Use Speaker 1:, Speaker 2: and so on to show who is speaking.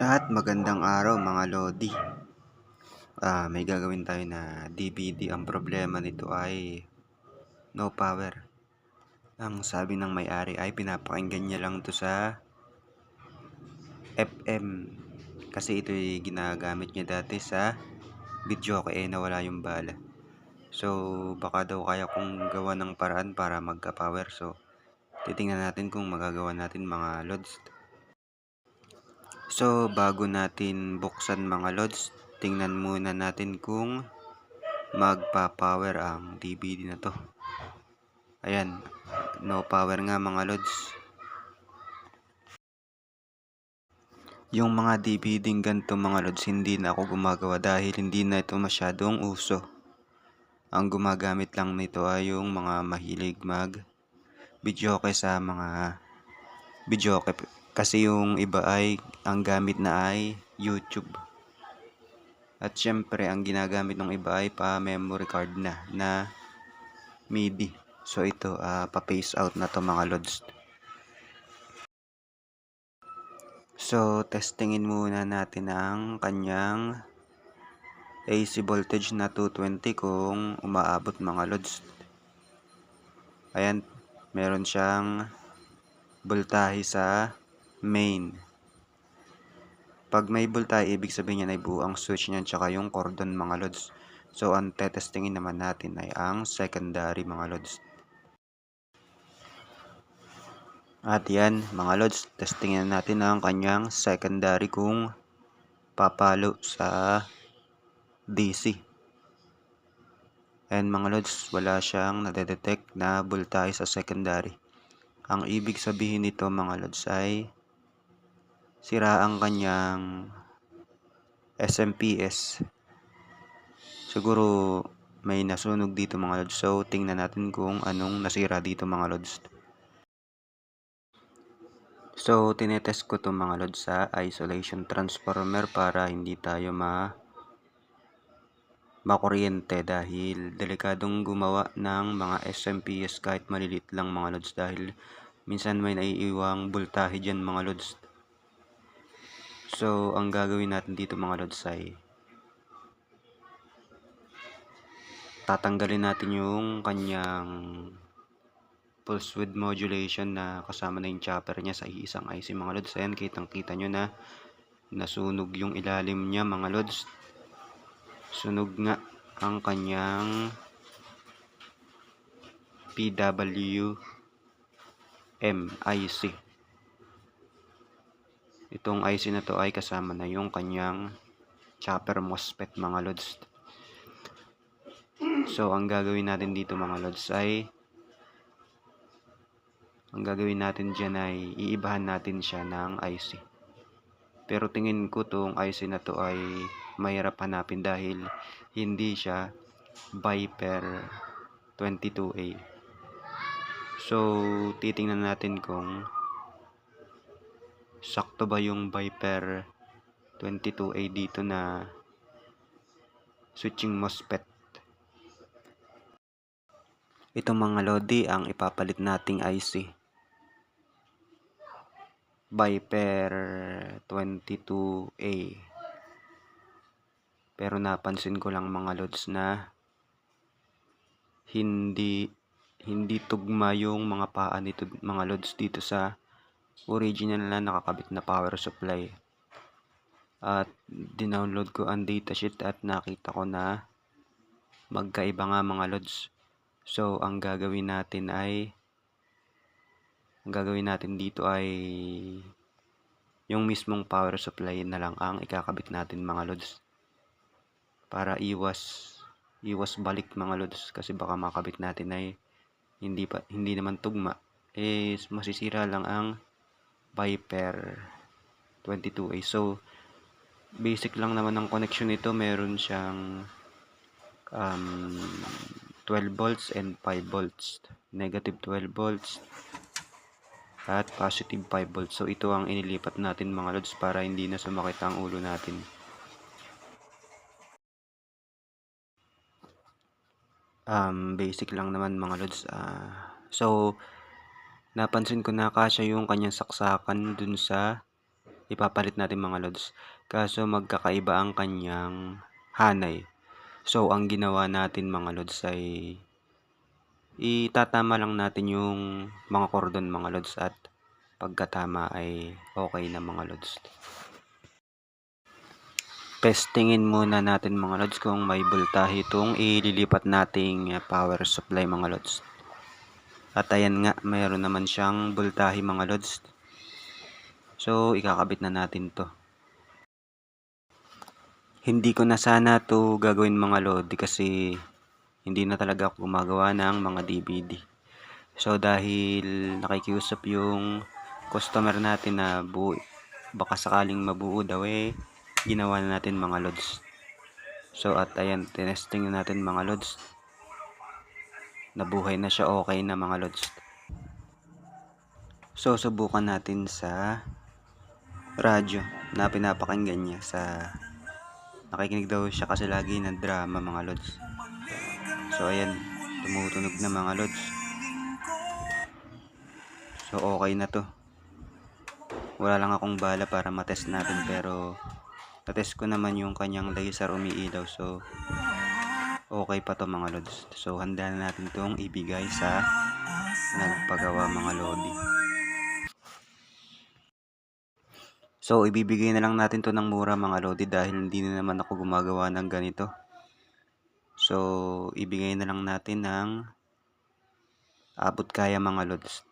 Speaker 1: At magandang araw mga Lodi. Ah, may gagawin tayo na DVD. Ang problema nito ay no power. Ang sabi ng may-ari ay pinapakinggan niya lang to sa FM. Kasi ito ay ginagamit niya dati sa video kaya nawala yung bala. So, baka daw kaya kong gawa ng paraan para magka-power. So, titingnan natin kung magagawa natin mga lods. So, bago natin buksan mga lods, tingnan muna natin kung magpa-power ang DVD na to. Ayan, no power nga mga lods. Yung mga DVD ganito mga lods, hindi na ako gumagawa dahil hindi na ito masyadong uso. Ang gumagamit lang nito ay yung mga mahilig mag videoke sa mga videoke kasi yung iba ay ang gamit na ay YouTube. At syempre ang ginagamit ng iba ay pa memory card na na MIDI. So ito uh, pa-phase out na to mga lods. So testingin muna natin ang kanyang AC voltage na 220 kung umaabot mga lods. Ayan, meron siyang voltahe sa main. Pag may voltahe, ibig sabihin niyan ay buo switch niyan tsaka yung cordon mga lods. So, ang tetestingin naman natin ay ang secondary mga lods. At yan mga lods, testingin natin ang kanyang secondary kung papalo sa DC. And mga lods, wala siyang nadedetect na voltahe sa secondary. Ang ibig sabihin nito mga lods ay sira ang kanyang SMPS. Siguro may nasunog dito mga lods. So tingnan natin kung anong nasira dito mga lods. So tinetest ko to mga lods sa isolation transformer para hindi tayo ma makuryente dahil delikadong gumawa ng mga SMPS kahit malilit lang mga lods dahil minsan may naiiwang voltahe dyan mga lods. So, ang gagawin natin dito mga lods ay tatanggalin natin yung kanyang pulse width modulation na kasama na yung chopper niya sa isang IC mga lods. Ayan, kitang kita nyo na nasunog yung ilalim niya mga lods sunog nga ang kanyang PWM IC. Itong IC na to ay kasama na yung kanyang chopper MOSFET mga lods. So, ang gagawin natin dito mga lods ay ang gagawin natin dyan ay iibahan natin siya ng IC. Pero tingin ko tong IC na to ay mahirap hanapin dahil hindi siya Viper 22A. So, titingnan natin kung sakto ba yung Viper 22A dito na switching MOSFET. Itong mga Lodi ang ipapalit nating IC. Viper 22A. Pero napansin ko lang mga lods na hindi hindi tugma yung mga paa nito mga lods dito sa original na nakakabit na power supply. At dinownload ko ang datasheet at nakita ko na magkaiba nga mga lods. So ang gagawin natin ay ang gagawin natin dito ay yung mismong power supply na lang ang ikakabit natin mga lods para iwas iwas balik mga lods kasi baka makabit natin ay hindi pa hindi naman tugma eh masisira lang ang Viper 22A so basic lang naman ang connection nito meron siyang um, 12 volts and 5 volts negative 12 volts at positive 5 volts. So ito ang inilipat natin mga lods para hindi na sumakit ang ulo natin. Um, basic lang naman mga lods. Uh, so napansin ko na kasya yung kanyang saksakan dun sa ipapalit natin mga lods. Kaso magkakaiba ang kanyang hanay. So, ang ginawa natin mga lods ay itatama lang natin yung mga cordon mga lods at pagkatama ay okay na mga lods. Testingin muna natin mga lods kung may voltahe itong ililipat nating power supply mga lods. At ayan nga, mayroon naman siyang voltahe mga lods. So, ikakabit na natin to. Hindi ko na sana to gagawin mga lodi kasi hindi na talaga ako gumagawa ng mga DVD. So, dahil nakikiusap yung customer natin na buo, baka sakaling mabuo daw eh, ginawa na natin mga lods. So at ayan, tinesting na natin mga lods. Nabuhay na siya okay na mga lods. So subukan natin sa radyo na pinapakinggan niya sa nakikinig daw siya kasi lagi ng drama mga lods. So ayan, tumutunog na mga lods. So okay na to. Wala lang akong bala para matest natin pero Natest ko naman yung kanyang laser umiilaw. So, okay pa to mga lods. So, handa na natin tong ibigay sa nagpagawa mga lodi. So, ibibigay na lang natin to ng mura mga lodi dahil hindi na naman ako gumagawa ng ganito. So, ibigay na lang natin ng abot kaya mga lods.